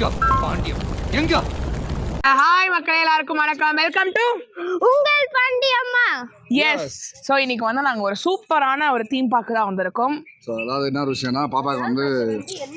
எங்க பாண்டியம்? எங்க? ஹாய் மக்களே எல்லாருக்கும் வணக்கம். வெல்கம் டு உங்கள் பாண்டி அம்மா எஸ் ஸோ இன்னைக்கு வந்து நாங்கள் ஒரு சூப்பரான ஒரு தீம் பார்க்க தான் வந்திருக்கோம். ஸோ அதாவது என்ன ஒரு விஷயம்னா பாப்பாவுக்கு வந்து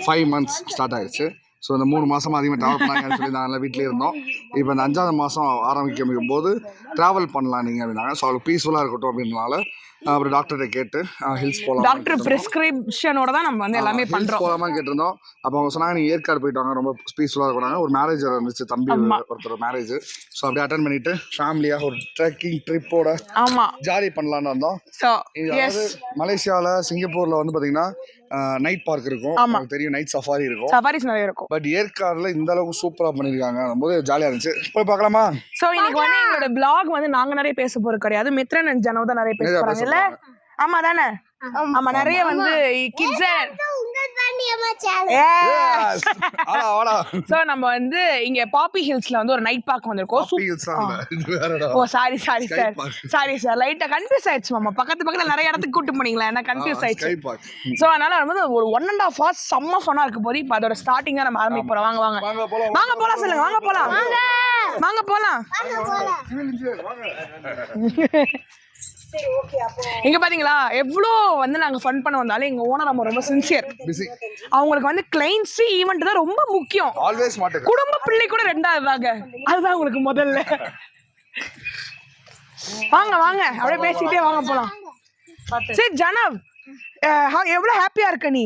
ஃபைவ் மந்த்ஸ் ஸ்டார்ட் ஆயிடுச்சு ஸோ இந்த மூணு மாதம் அதிகமாக ட்ராவல் பண்ணாங்கன்னு சொல்லி நாங்கள் வீட்டிலே இருந்தோம். இப்போ இந்த அஞ்சாவது மாதம் ஆரம்பிக்கும் போது ட்ராவல் பண்ணலாம் நீங்கள் அப்படின்னாங்க. ஸோ அவளுக்கு பீஸ்ஃபுல்லாக இருக்கட்டும் அப்படின்றனால அப்புறம் டாக்டர்கிட்ட கேட்டு ஹில்ஸ் போகலாம் டாக்டர் பிரிஸ்கிரிப்ஷனோட தான் நம்ம வந்து எல்லாமே ஹில்ஸ் பண்றோம். போகலாமா கேட்டிருந்தோம். அப்போ அவங்க சொன்னாங்க நீங்கள் ஏற்காடு போயிட்டு வாங்க. ரொம்ப பீஸ்ஃபுல்லாக இருக்கிறாங்க ஒரு மேரேஜ் இருந்துச்சு தம்பி. ஒருத்தர் மேரேஜ் ஸோ அப்படியே அட்டன் பண்ணிட்டு ஃபேமிலியாக ஒரு ட்ரெக்கிங் ட்ரிப்போட ஆமா. ஜாலி பண்ணலான்னு வந்தோம். மலேசியாவில் சிங்கப்பூரில் வந்து பார்த்தீங்கன்னா நைட் பார்க் இருக்கும். ஆமா. உங்களுக்கு தெரியும் நைட் சஃபாரி இருக்கும். சஃபாரிஸ் நிறைய இருக்கும். பட் ஏற்காடுல இந்த அளவுக்கு சூப்பராக பண்ணியிருக்காங்க ரொம்ப ஜாலியாக இருந்துச்சு. போய் பார்க்கலாமா? ஸோ இன்னைக்கு வந்து எங்களோட blog வந்து நாங்க நிறைய பேச போறது கிடையாது. மித்ரன் அண்ட் ஜனோ தான் நிறைய பேச போறாங்க. இல்ல? ஆமா தானே? ஆமா. நிறைய வந்து கிட்ஸ் ஸோ நம்ம வந்து இங்க பாப்பி ஹில்ஸ்ல வந்து ஒரு நைட் பார்க் வந்திருக்கோம். ஓ sorry sorry sir. Sorry sir லைட்டா கன்ஃபியூஸ் ஆயிடுச்சு மாமா. பக்கத்து பக்கத்துல நிறைய இடத்துக்கு கூட்டு போனீங்களா? என்ன கன்ஃபியூஸ் ஆயிடுச்சு. ஸோ அதனால வந்து ஒரு ஒன் அண்ட் ஆஃப் ஹவர்ஸ் செம்ம ஃபனா இருக்க போது இப்போ அதோட ஸ்டார்டிங் நம்ம ஆரம்பிக்க போறோம். வாங்க வாங்க. வாங்க போலாம் வாங்க. போலாம் சொல்லுங்க. வாங்க போலாம். வாங்க. போலாம். இங்க பாத்தீங்களா? எவ்வளோ வந்து நாங்க ஃபன் பண்ண வந்தாலும் எங்க ஓனர் நம்ம ரொம்ப சின்சியர் பிஸி அவங்களுக்கு வந்து கிளைண்ட்ஸ் ஈவெண்ட் தான் ரொம்ப முக்கியம். ஆல்வேஸ் மாட்டுக்கு. குடும்ப பிள்ளை கூட ரெண்டாவது தாங்க அதுதான் உங்களுக்கு முதல்ல. வாங்க வாங்க. அப்படியே பேசிட்டே வாங்க. போலாம். சரி ஜனவ் எவ்வளவு ஹாப்பியா இருக்க நீ?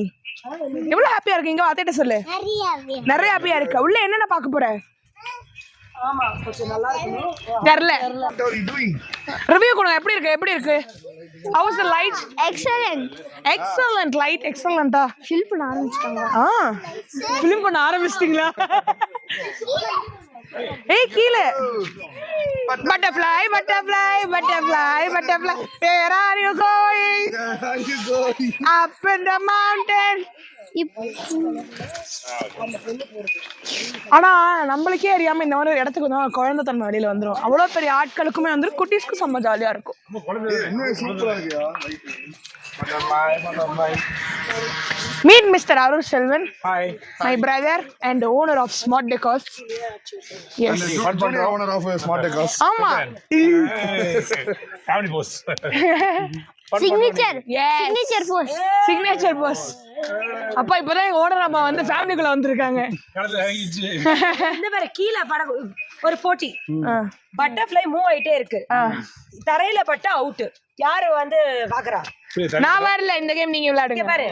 எவ்வளவு ஹாப்பியா இருக்க? இங்க அத்தைட்ட சொல்லு. நிறைய நிறைய ஹாப்பியா இருக்க? உள்ள என்னென்ன பார்க்க போற? தெரியல? ரிவ்யூ கொடுங்க எப்படி இருக்கு எப்படி இருக்கு? House the light excellent excellent light எக்ஸலண்டா film பண்ண ஆரம்பிச்சிட்டாங்க. ஆ ஃபிலிம் பண்ண ஆரம்பிச்சிட்டீங்களா? ஏய் கீழே. Butterfly butterfly butterfly butterfly where are you going up in the mountain ஆனா நம்மளுக்கே அறியாம இந்த மாதிரி இடத்துக்கு வந்து குழந்தை தன்மை வெளியில வந்துரும். அவ்வளவு பெரிய ஆட்களுக்குமே வந்து குட்டீஸ்க்கு செம்ம ஜாலியா இருக்கும். Meet mister Arul Selvan hi my brother and owner of smart techs S owner of smart cars ஆமா Family boss. Signature Yes. Signature pose signature boss அப்பா இப்பதான் எங்க ஓனர் அம்மா வந்து ஃபேமிலிக்குள்ள வந்திருக்காங்க. இந்த மாதிரி கீழே பட ஒரு போட்டி. பட்டர்ஃப்ளை மூவ் ஆயிட்டே இருக்கு. தரையில பட்டா அவுட் யாரு வந்து பாக்குறா? நான் வரல இந்த கேம் நீங்க விளையாடுங்க. பாரு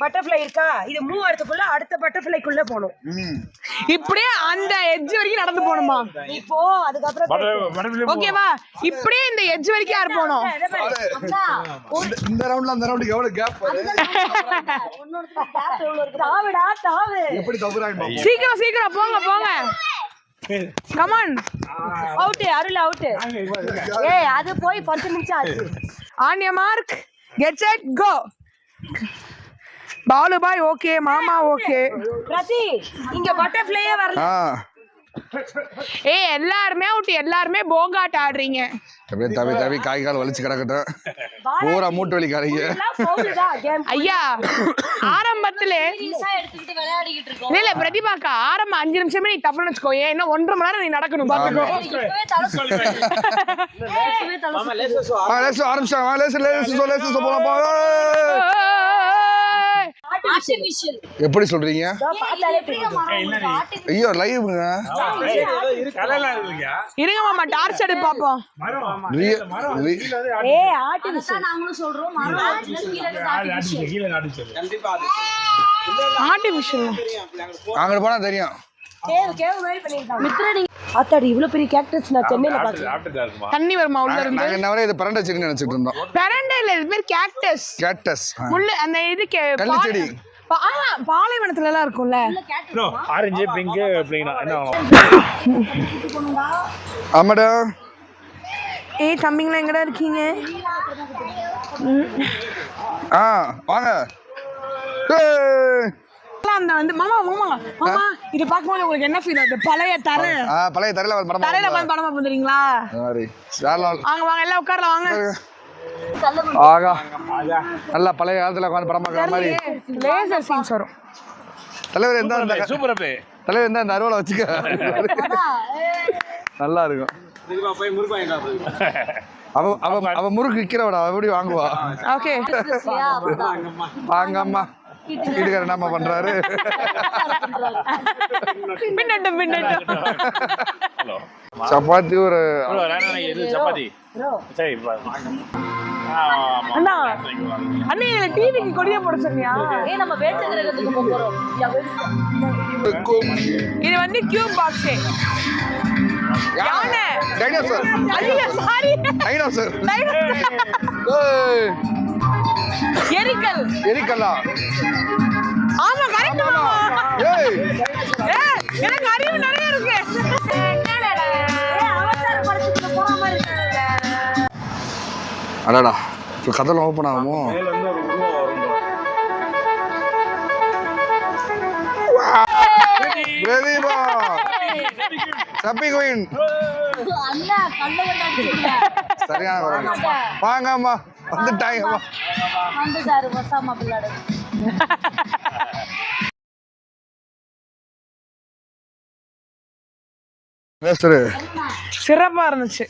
பட்டர்ஃப்ளை இருக்கா? இது மூவ் ஆகிறதுக்குள்ள அடுத்த பட்டர்ஃப்ளைக்குள்ள போகணும். இப்படியே அந்த எட்ஜ் வரைக்கும் நடந்து போகணுமா? இப்போ அதுக்கப்புறம். ஓகேவா இப்படியே இந்த எட்ஜ் வரைக்கும் யார் இந்த- இந்த ரவுண்ட்ல அந்த ரவுண்டுக்கு எவ்வளவு கேப் தாவுடா தாவு. எப்படி தவறாங்க சீக்கிரம் சீக்கிரம் போங்க போங்க. கமான் அவுட் அருள் அவுட் ஏய் அது போய் பத்து நிமிஷம் ஆச்சு. On your mark get set go Balu bye okay மாமா ஓகே பிரதி இங்க பட்டர்ஃப்ளையே வரல. ஏய் எல்லாருமே அவுட் எல்லாருமே போகாட் ஆடுறீங்க. அப்படியே தவி தவி காய் கால் வலிச்சு கிடக்கட்டும். பூரா மூட்டு வலிக்காரங்க கேம் ஐயா ஆரம்பத்துல எடுத்துக்கிட்டு விளையாடிக்கிட்டு இருக்கோம். இல்ல இல்ல பிரதிபாக்கா ஆரம்பம் அஞ்சு நிமிஷமே நீ தப்புன்னு வச்சுக்கோ. ஏன் இன்னும் ஒன்றரை மணி நேரம் நீ நடக்கணும் பாத்துக்கோ. இப்பவே தலை சுத்துது. இப்பவே தலை சுத்துது. ஆ லேசு ஆரம்பிச்சாங்க லேசு லேசு போலாம். எப்படி சொல்றீங்க. ஐயோ லைவ்ங்க. இருங்க மாமா டார்ச் எடுத்து பாப்போம் மரம். ஏய், artificial. ஆடு ஆடிச்சு, கீழே ஆடிச்சு. ஆர்டிபிஷியல் அங்கிட்டு போனா தெரியும். கேவ், கேவ் மாதிரி பண்ணிருக்காங்க. ஆத்தாடி இவ்வளவு பெரிய கேக்டஸ் நான் சென்னையில இருக்குமா? தண்ணி வருமா உள்ள இருந்து? நாங்க என்ன வரை இது பரண்ட செடின்னு நினைச்சிட்டு இருந்தோம். பெரண்டை இல்ல இது பேர் கேக்டஸ் கேட்டஸ் முள்ளு அந்த இது கள்ளி செடி. ஆமா பாலைவனத்துல எல்லாம் இருக்கும்ல. ஆரஞ்சு பிங்க் பிளைனா என்ன ஆகும்? ஆமாடா ஏய் தம்பிங்களா எங்கடா இருக்கீங்க? ஆ வாங்க. ஏய். அந்த வந்து மாமா மாமா மாமா இது பார்க்கும்போது உங்களுக்கு என்ன ஃபீல் ஆகுது பழைய தரை. பழைய தரையில படம் தரையில உட்காந்து படமா பண்ணுறீங்களா. வாங்க வாங்க எல்லாம் உட்காரலாம் வாங்க. ஆகா. நல்லா பழைய காலத்துல உட்காந்து படம் பார்க்குற மாதிரி. லேசர் சீன்ஸ் வரும். தலைவர் எந்த சூப்பர் அப்படியே. தலைவர் இருந்தா இந்த அருவாளை வச்சுக்க? நல்லா இருக்கும். அவ அவ முறுக்கு விற்கிறவடா எப்படி வாங்குவா. ஓகே வாங்க அம்மா வீட்டுக்காரர் என்னம்மா பண்றாரு? பின்னட்டும் பின்னட்டும் சப்பாத்தி ஒரு இது சப்பாத்தி? சரி. அண்ணா. அண்ணே இதுல டிவிக்கு கொடிய போட சொன்னியா? ஏய் நம்ம வேட்டு கிரகத்துக்கு போக போறோம் இது வந்து கியூப் பாக்ஸ் யானை. டைனோசர் ஐயோ சாரி டைனோசர் எரிக்கல் எரிக்கல்லா ஆமா கரெக்ட் ஏய். ஏய் எனக்கு அறிவு நிறைய இருக்கு. அடடா இப்போ கதல் ஓப்பன் ஆகுமோ? பிரதீபா சப்பி குயின். சரியான குரல். வாங்க அம்மா வந்துட்டாங்கம்மா. வந்துட்டாரு மசாமா பிள்ளாடு பேசுரு சிறப்பா இருந்துச்சு.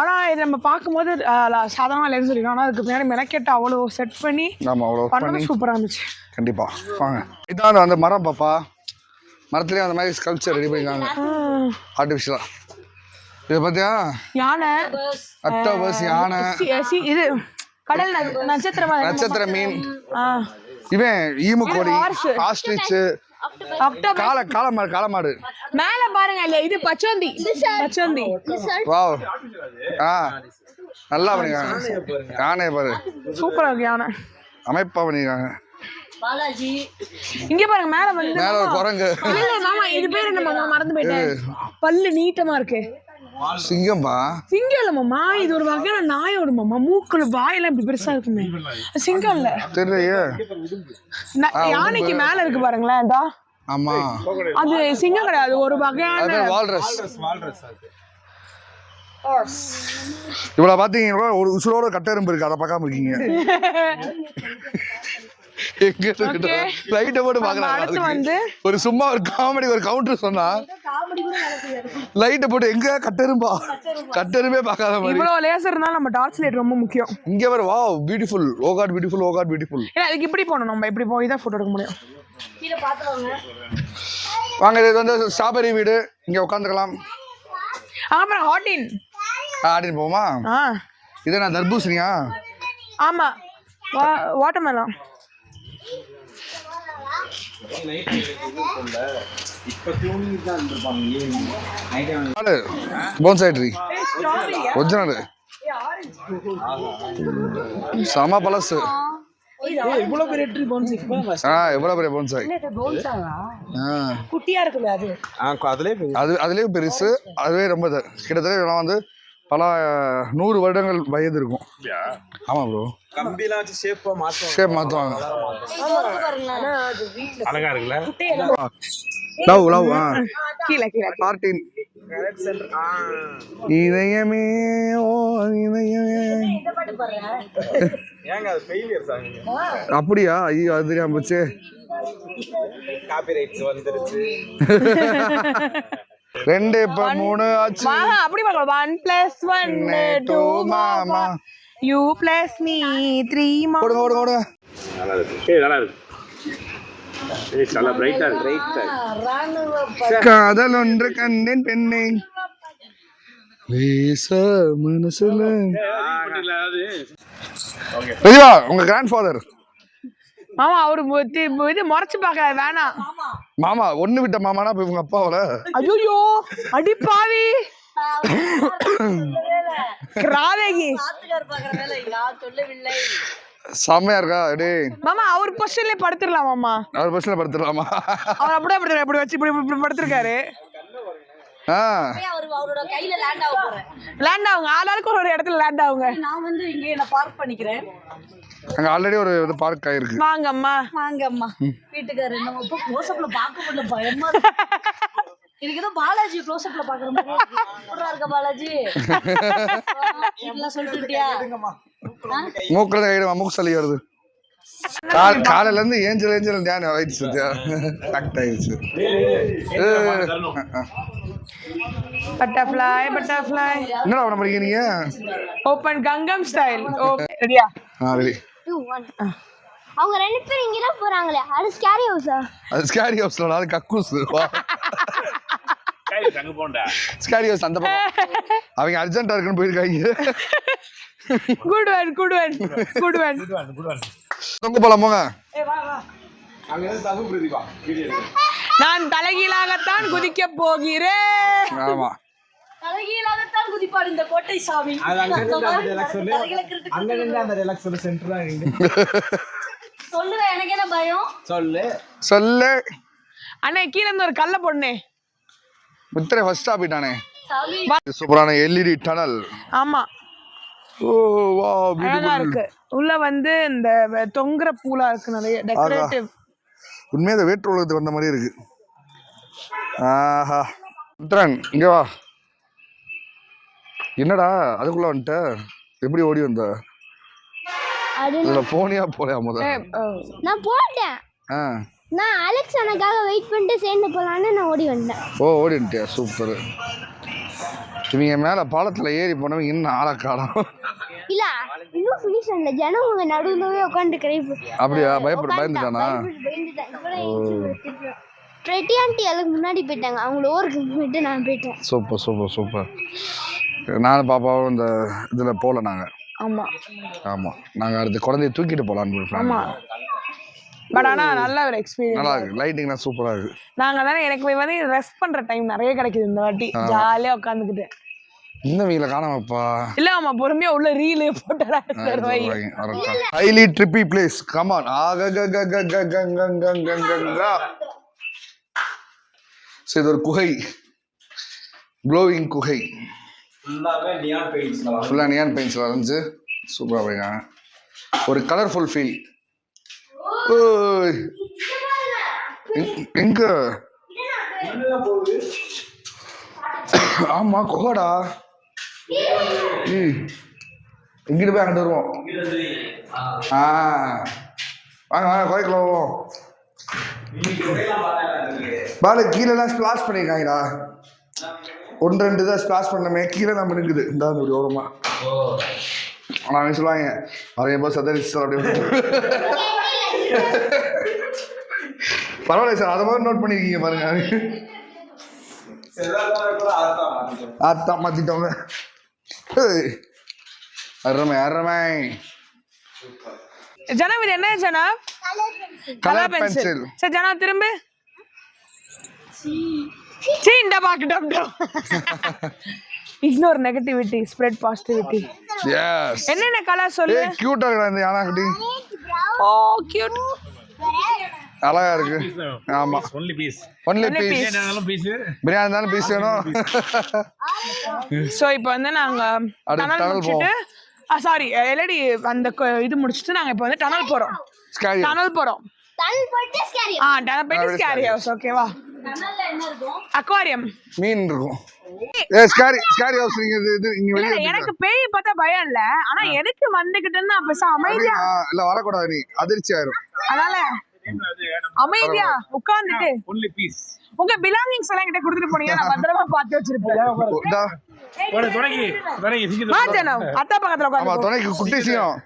ஆனா இது நம்ம பார்க்கும்போது அஹ், சாதாரணமா இல்லைன்னு சொல்லிடுவோம் ஆனா அதுக்கு பின்னாடி மெனக்கெட்டு அவ்வளோ செட் பண்ணி ஆமாம் அவ்வளோ பண்ணி. சூப்பரா இருந்துச்சு. கண்டிப்பா. வாங்க. இதான் அந்த மரம் பாப்பா. மரத்துலேயே அந்த மாதிரி ஸ்கல்ப்சர் ரெடி பண்ணிருக்காங்க. ம். ஆர்டிஃபிஷியலாக இதை பார்த்தியா யானை. அக்டோபஸ் யானை. இது. கடல் நட்சத்திரம். நட்சத்திர மீன். ஆ. இவன் ஈமு கோழி horse. ஆஸ்ட்ரிச் காளை காளமாடு காளமாடு. மேல பாருங்க இல்ல இது பச்சோந்தி. பச்சோந்தி. வாவ். ஆ. நல்லா பண்ணிருக்காங்க. யானை பாரு. சூப்பரா இருக்கு யானை. அமைப்பா பண்ணிருக்காங்க. பாலாஜி. இங்க பாருங்க மேல வந்து மேல ஒரு குரங்கு. இல்ல மாமா இது பேர் என்ன மாமா மறந்து போயிட்டேன். பல்லு நீட்டமா இருக்கு. சிங்கம்பா சிங்கம் இல்ல மாமா இது ஒரு வகையான நாயோட மாமா. மூக்குல வாயெல்லாம் இப்படி பெருசா இருக்குமே. சிங்கம் இல்ல. தெரியலையே. யானைக்கு மேல இருக்கு பாருங்களேன் இதா ஆமா. அது சிங்கம் கிடையாது ஒரு வகையான வால்ரஸ். இவ்வளவு பாத்தீங்கன்னா ஒரு உசுரோட கட்டெரும்பு இருக்கு அதை பார்க்காம இருக்கீங்க. எங்க Okay. லைட்டை போட்டு அதுக்கு. வந்து ஒரு சும்மா ஒரு காமெடி ஒரு கவுண்டர் சொன்னா லைட்டை போட்டு எங்க? கட்டெரும்பா. கட்டெரும்பே. பார்க்காத மாதிரி. இவ்வளவு லேசர் இருந்தாலும் நம்ம டார்ச் லைட் ரொம்ப முக்கியம். இங்க வர வா beautiful oh God beautiful oh God beautiful ஏன்னா அதுக்கு இப்படி போகணும் நம்ம இப்படி போய் தான் போட்டோ எடுக்க முடியும். வாங்க இது வந்து ஸ்ட்ராபெரி வீடு. இங்க உட்காந்துக்கலாம் அப்புறம் ஹாட்டின் ஆடின்னு போமா ஆ. இது நான் தர்பூசணியா? ஆமா. வாட்டர் மேலாம் போன்சாய் ட்ரீ ஒரிஜினல் செம பழசு இவ்வளவு பெரிய ட்ரீ போன்ஸ் இப்போ ஆ எவ்வளோ பெரிய போன்சாய் ஆ? குட்டியா இருக்குமே அது? அதுலேயே பெருசு அதுவே ரொம்ப இது. கிட்டத்தட்ட வந்து பல நூறு வருடங்கள் வயது இருக்கும். ஆமாம் ப்ரோ கம்பிலாம் வச்சு ஷேப் மாற்றுவாங்க அழகா இருக்குல்ல? லவ் லவ் ஆ. கீழே இதயமே ஓ இதயமே. ஏங்க அது ஃபெயிலியர் சாங் அப்படியா? ஐயோ அது தெரியாம போச்சு காப்பி ரைட்ஸ் வந்துருச்சு. ரெண்டு இப்ப மூணு ஆச்சு. அப்படி பார்க்கலாம். ஒன் பிளஸ் ஒன் டூ மாமா. யூ பிளஸ் மீ த்ரீ மா ஓடுங்க ஓடுங்க ஓடுங்க நல்லா இருக்கு ஏய் நல்லா இருக்கு. ஏய் நல்லா பிரைட்டா இருக்கு. பிரைட்டா காதல் ஒன்று கண்டேன் பெண்ணே. லேச மனசுல. பெரியவா உங்க கிராண்ட் ஃபாதர் மாமா அவரு இது முறைச்சு பார்க்க வேணாம் மாமா. ஒண்ணு விட்ட மாமானா இப்ப இவங்க அப்பாவோட? ஐயோ அடி பாவி. ராதகி செம்மையா இருக்கா? டேய் மாமா அவர் பொசிஷன்ல படுத்துடலாம் மாமா. அவர் பஸ்ல படுத்துடலாமா? அவர் அப்படியே படுத்துருக்காரு இப்படி வச்சு இப்படி இப்படி படுத்திருக்காரு. ஆ. அவரு அவரோட கையில லேண்ட் ஆக போறேன். லேண்ட் ஆகுங்க. ஆளாளுக்கு ஒரு ஒரு இடத்துல லேண்ட் ஆகுங்க. நான் வந்து இங்கே என்ன பார்க் பண்ணிக்கிறேன். அங்க ஆல்ரெடி ஒரு இது பார்க் ஆயிருக்கு. வாங்க அம்மா வாங்க அம்மா வீட்டுக்காரர் நம்ம இப்போ க்ளோஸ்அப்ல பார்க்க முடியல பயமா இருக்கு. எனக்கு ஏதோ பாலாஜி க்ளோஸ்அப்ல பாக்குற மாதிரி இருக்கு. எப்படிடா இருக்க பாலாஜி? இதெல்லாம் சொல்லிட்டியா மூக்குல தான் கையிடுமா? மூக்கு சளி வருது. கால் காலையில இருந்து ஏஞ்சல் ஏஞ்சல். தியானம் ஆயிடுச்சு கரெக்ட் ஆயிடுச்சு. பட்டர்ஃப்ளை பட்டர்ஃப்ளை என்னடா பண்ண படிக்க நீங்க? ஓப்பன் கங்கம் ஸ்டைல் ஓ ரெடியா ஆ ரெடி டூ ஒன் அவங்க ரெண்டு பேரும் இங்கே தான் போகிறாங்களே அது ஸ்கேரி ஹவுஸா அது ஸ்கேரி ஹவுஸ்ல அது கக்கூஸ் தங்க போண்டா. ஸ்கேரி ஹவுஸ் அந்த பக்கம். அவங்க அர்ஜென்ட்டா இருக்குன்னு போயிருக்காங்க. Good one good one good one தொங்க போலாம்? போங்க நான் தலைகீழாகத்தான் குதிக்க போகிறேன். ஆமா. தலைகீழாகத்தான் குதிப்பாடு இந்த கோட்டை சாமி. சொல்லுவேன் எனக்கு என்ன பயம்? சொல்லு. அண்ணே கீழ இருந்து ஒரு கல்ல பொண்ணே முத்திரை ஃபர்ஸ்ட் ஆப்பிட்டானே சூப்பரான எல்இடி டனல் ஆமா. ஓ வா அழகா இருக்கு. உள்ள வந்து இந்த தொங்குற பூலா இருக்கு நிறைய டெக்கரேட்டிவ் உண்மையாக வேற்று உலகத்துக்கு வந்த மாதிரி இருக்கு. ஆஹா. முத்திரன் இங்க வா. என்னடா அதுக்குள்ள வந்துட்ட? எப்படி ஓடி வந்த? இதுல போனியா போலையா முத? நான் போட்டேன். நான் அலெக்ஸ் எனக்காக வெயிட் பண்ணிட்டு சேர்ந்து போகலான்னு நான் ஓடி வந்தேன். ஓ ஓடி வந்துட்டியா சூப்பர். இவங்க மேல பாலத்துல ஏறி போனவங்க இன்னும் ஆளை காணோம். இல்ல இன்னும் ஃபினிஷ் பண்ணல ஜனவங்க நடுவுலவே உட்காந்து கிரை அப்படியா? பயப்பட பயந்துட்டானா? ட்ரெட்டி ஆண்டி அதுக்கு முன்னாடி போயிட்டாங்க. அவங்கள ஓருக்கு போயிட்டு நான் போயிட்டேன். Super super super. நானும் பாப்பாவும் இந்த இதுல போல நாங்க. ஆமா. ஆமா. நாங்க அடுத்து குழந்தைய தூக்கிட்டு போலான்னு plan. ஆமா. பட் ஆனா நல்ல ஒரு எக்ஸ்பீரியன்ஸ் நல்லா இருக்கு. லைட்டிங்லாம் சூப்பரா இருக்கு. நாங்க தானே எனக்கு வந்து ரெஸ்ட் பண்ற டைம் நிறைய கிடைக்குது இந்த வாட்டி. ஜாலியா உட்காந்துக்கிட்டு. இந்த வீல காணாமப்பா இல்ல ஆமா பொறுமையா உள்ள ரீலு போட்டா வை highly trippy place come on ஆக க க க க க க க க க க. சரி இது ஒரு குகை க்ளோவிங் குகை ஃபுல்லாக நியான் பெயிண்ட்ஸ் வரைஞ்சு சூப்பராக போயிருக்காங்க. ஒரு கலர்ஃபுல் ஃபீல் எங்க- ஆமா குகடா. ம். எங்கிட்டு போய் அங்கிட்டு வருவோம். ஆ. வாங்க வாங்க குறைக்கல போவோம் பாலு கீழெல்லாம் ஸ்பிளாஷ் பண்ணியிருக்காங்கடா. ஒன்று ரெண்டு தான் ஸ்பிளாஷ் பண்ணமே. கீழே நம்ம இருக்குது இந்த இப்படி ஓரமா. ஆனால் அவங்க சொல்லுவாங்க நிறைய போது சதரிச்சு சார் அப்படி பரவாயில்ல சார் அதை மாதிரி நோட் பண்ணியிருக்கீங்க பாருங்க. அதான் மாற்றிட்டோங்க அருமை அருமை. ஜனவ் இது என்ன ஜனவ் கலர் பென்சில் சரி ஜனவ் திரும்ப. சீ இந்த பாக்கட்டும் ignore negativity spread positivity yes என்னென்ன கலர் சொல்லு? ஏய் கியூட்டா இருக்கா இந்த யானா குட்டி. ஓ கியூட் அழகா இருக்கு. ஆமா. Only piece only piece biryani இருந்தாலும் பீஸ் வேணும்? ஸோ இப்போ வந்து நாங்க டனல் முடிச்சுட்டு சாரி எல்இடி அந்த இது முடிச்சுட்டு நாங்க இப்போ வந்து டனல் போறோம். டனல் போறோம். தல் போட்டு ஸ்கேரி ஆ டனல் போயிட்டு ஸ்கேரி ஹவுஸ் ஓகேவா அக்வாரியம். மீன் இருக்கும். ஏ ஸ்கேரி ஸ்கேரி ஹவுஸ் நீங்க இது இது இங்க வெளிய இல்ல எனக்கு பேய் பார்த்தா பயம் இல்ல. ஆனா எதுக்கு வந்துகிட்டுன்னு அமைதியா இல்ல வரக்கூடாது நீ. அதிர்ச்சி ஆயிரும். அதனால அமைதியா உட்கார்ந்துட்டு ஒன்லி பீஸ் உங்க பிலாங்கிங்ஸ் எல்லாம் கிட்ட கொடுத்துட்டு போனீங்க நான் பத்திரமா பார்த்து வச்சிருப்பேன். இந்தா, உடனே தொடங்கி தொடங்கி சிக்கி வா ஜனம் அத்தா பக்கத்துல ஆமா உட்காந்து துணைக்கு குட்டி சிங்கம்.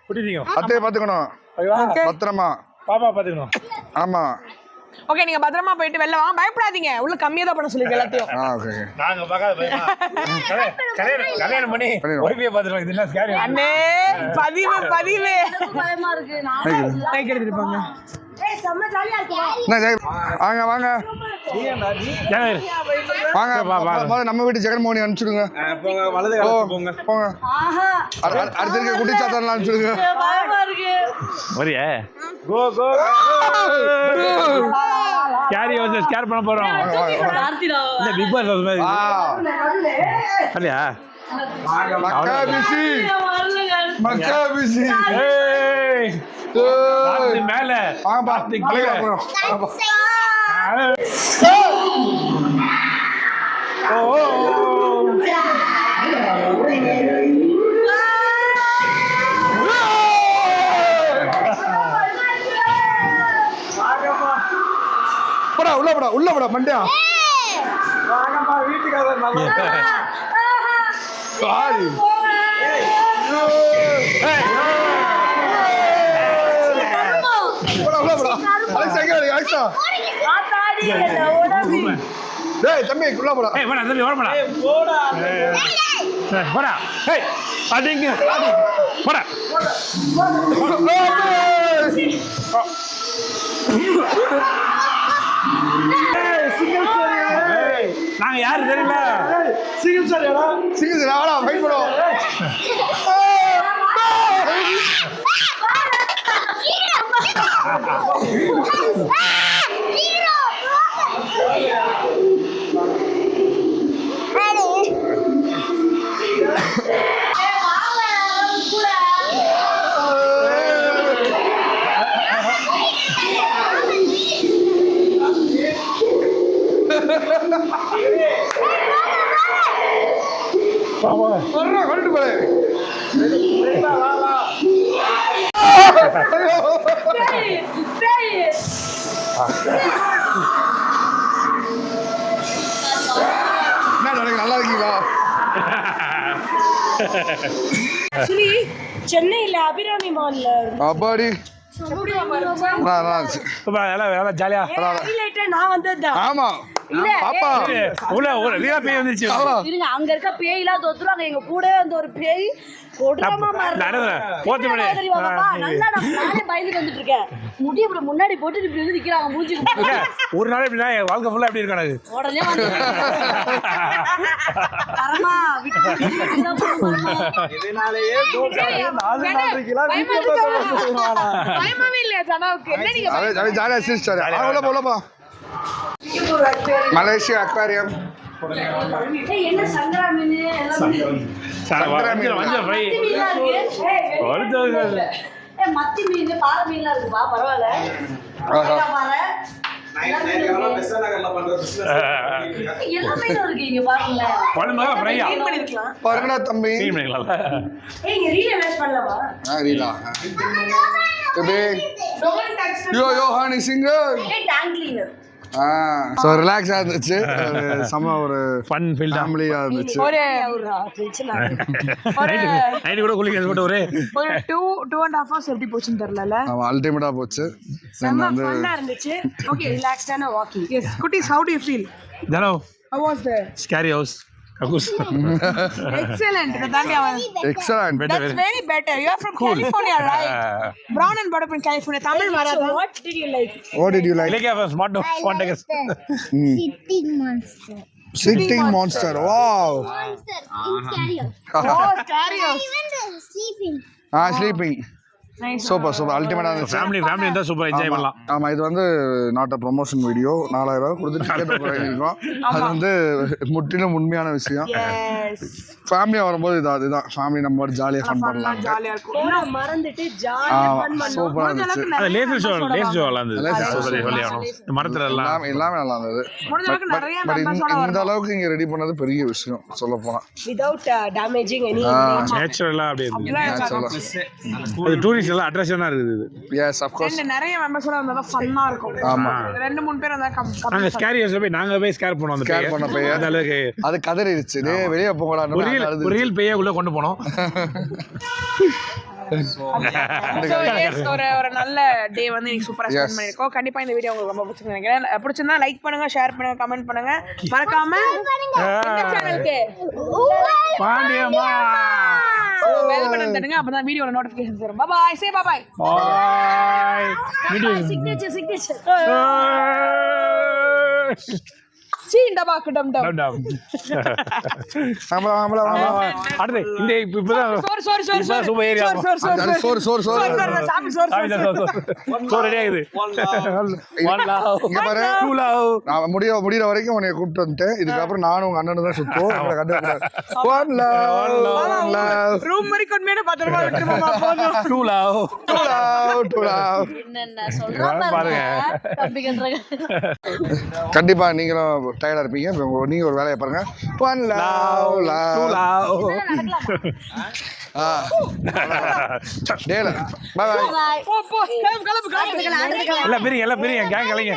அத்தையை பாத்துக்கணும் பத்திரமா. பாப்பா பாத்துக்கணும் ஆமா. ஓகே நீங்க பத்திரமா போயிட்டு வெளில வாங்க. பயப்படாதீங்க. உள்ள கம்மியா தான் பண்ண சொல்லிருக்கேன் எல்லாத்தையும். ஆ ஓகே ஓகே நாங்க பார்க்காத பயமா கல்யாணம் கல்யாணம் பண்ணி. ஒய்ஃபையை பார்த்துருவோம். இதெல்லாம் ஸ்கேரி அண்ணே பதிவு பதிவு. மைக் எடுத்துட்டு போங்க என்ன ஜெய வாங்க வாங்க. வாங்க நம்ம வீட்டு ஜெகன்மோகன் அனுப்பிச்சுடுங்க. போங்க போங்க. இருக்க குட்டிச்சாத்தான் அனுப்பிச்சுடுங்க. வரியா? கேரி வந்து ஸ்கேர் பண்ண போறோம். சரியா மக்கா பிசி மக்கா பிசி மேல உள்ள படா உள்ள படா மண்டியா டேய் தம்பி உள்ள போடா. ஏய் போடா தம்பி ஓட போடா. ஏய், போடா. ஏய் அடிங்க. போடா. ஏய், நாங்க யாரு தெரியல? சிங்கிள் சார் வாடா ஃபைட் பண்ணுவோம். வர்றா கொண்டு போய் என்ன நடக்கு நல்லா இருக்கீங்களா? சென்னையில அபிராமி மால்ல அப்பாடி ஜாலியா. நான் வந்ததுதான் ஆமா. பாப்பா. உள்ள உள்ள ரீலா பேய் வந்துருச்சு. ஆமா. இருங்க அங்க இருக்க பேய்லாம் தோத்துருவாங்க. எங்க கூட அந்த ஒரு பேய் இப்படி முன்னாடி போட்டு இப்படி வந்து நிக்கிறாங்க மூஞ்சிட்டு ஒரு நாள் என் வாழ்க்கை ஃபுல்லா எப்படி உடனே ஜாலியா சிரிச்சாரு போ. Malaysia aquarium. ஏய், என்ன சங்கரா மீன் எல்லாம் மீன். மஞ்சள் மஞ்சள் ஃப்ரை மத்தி மீன்லாம் இருக்கு. வருது ஏய், மத்தி மீன் பாறை மீன்லாம் இருக்குப்பா பரவாயில்ல. பாருங்கடா தம்பி. சிங்கர். ஸோ ரிலாக்ஸாக இருந்துச்சு. ஒரு செம ஒரு ஃபன் ஃபீல் தான். ஃபேமிலியாக இருந்துச்சு. ஒரு நைட்டு கூட குளிக்க போட்டு ஒரு. ஒரு two two and half hours எப்படி போச்சுன்னு தெரியல ஆமாம் அல்டிமேட்டாக போச்சு. செம்ம வந்து ஃபன்னா இருந்துச்சு. ஓகே ரிலாக்ஸ்டான வாக்கிங் எஸ் குட்டீஸ் how do you feel ஜனோ how was the scary house கக்கூஸ் எக்ஸலென்ட் இத தாண்டி அவன் excellent That's very better. You are from California, right? Brown and brought up in California. Tamil வராதா? What did you like what did you like Ilakkiya smart smart takers Sitting monster. Sitting monster wow Monster in carrier. Oh, stereos. Even the sleeping. Ah sleeping Super super அல்டிமேட்டாக இருந்துச்சு. Family family இருந்தால் super enjoy பண்ணலாம். ஆமா இது வந்து not a promotion video நாலாயிரம் ரூபாய் கொடுத்து டிக்கெட் வாங்கியிருக்கோம் அது வந்து முற்றிலும் உண்மையான விஷயம். ஃபேமிலியாக வரும்போது இது அதுதான். ஃபேமிலி நம்ம ஜாலியாக ஃபன் பண்ணலாம். மறந்துட்டு சூப்பராக இருந்துச்சு. அது லேசர் ஷோ லேசர் ஷோ இந்த மரத்துல எல்லாம் எல்லாமே. நல்லா இருந்தது. இந்த அளவுக்கு இங்க ரெடி பண்ணது பெரிய விஷயம் சொல்ல போனா வித்வுட் டேமேஜிங் எனி நேச்சுரலா அப்படி இருந்தது. நேச்சுரலா அது டூரிஸ்ட் எல்லாம் அட்ராக்ஷனா இருக்குது இது. எஸ் அஃப்கோர்ஸ் நிறைய மெம்பர்ஸோட வந்தா தான் ஃபன்னா இருக்கும். ஆமா. ரெண்டு மூணு பேர் வந்தா கம் கம் நாங்க ஸ்கேரி ஹவுஸ்ல போய் நாங்க போய் ஸ்கேர் பண்ணோம் அந்த பேயை. பண்ண பேயை. அந்த அளவுக்கு. அது கதறிடுச்சு. டேய் வெளியே போங்கடா ஒரு ரியல் ஒரு ரியல் பேயை உள்ள கொண்டு போனோம். ஒரு ஒரு நல்ல டே வந்து இன்னைக்கு சூப்பரா ஸ்பெண்ட் பண்ணிருக்கோம் கண்டிப்பா இந்த வீடியோ உங்களுக்கு ரொம்ப பிடிச்சிருக்கு நினைக்கிறேன். பிடிச்சிருந்தா லைக் பண்ணுங்க ஷேர் பண்ணுங்க கமெண்ட் பண்ணுங்க. மறக்காம இந்த சேனலுக்கு பாண்டியம்மா. பெல் பட்டன் தட்டுங்க அப்பதான் வீடியோல நோட்டிபிகேஷன் வரும். பாய் சே பாய் பாய் சிக்னேச்சர் சிக்னேச்சர் அடுத்து இந்த இப்ப இப்பதான் சோறு சோறு சோறு சோறு. சோறு ரெடி ஆகுது. முடிய முடியிற வரைக்கும் உன்னை கூப்பிட்டு வந்துட்டேன். இதுக்கப்புறம் நானும் உங்க அண்ணனும் தான் சுத்துவோம். எங்களை கண்டுக்கூடாது one love one love room மாதிரி கொண்டு பத்திரமா விட்டுருமா போதும். Two love. Two love two love என்னென்ன சொல்றா பாருங்க. கண்டிப்பா நீங்களும் டயர்டா இருப்பீங்க இப்ப உங்க- நீங்க ஒரு வேலையை பாருங்க ஒன் லவ் லவ் love. டேல பை பை பாய் போ போ கிளம்பு கிளம்பு கிளம்பு எல்லாம் பிரிங்க எல்லாம் பிரிங்க கேங் கலைங்க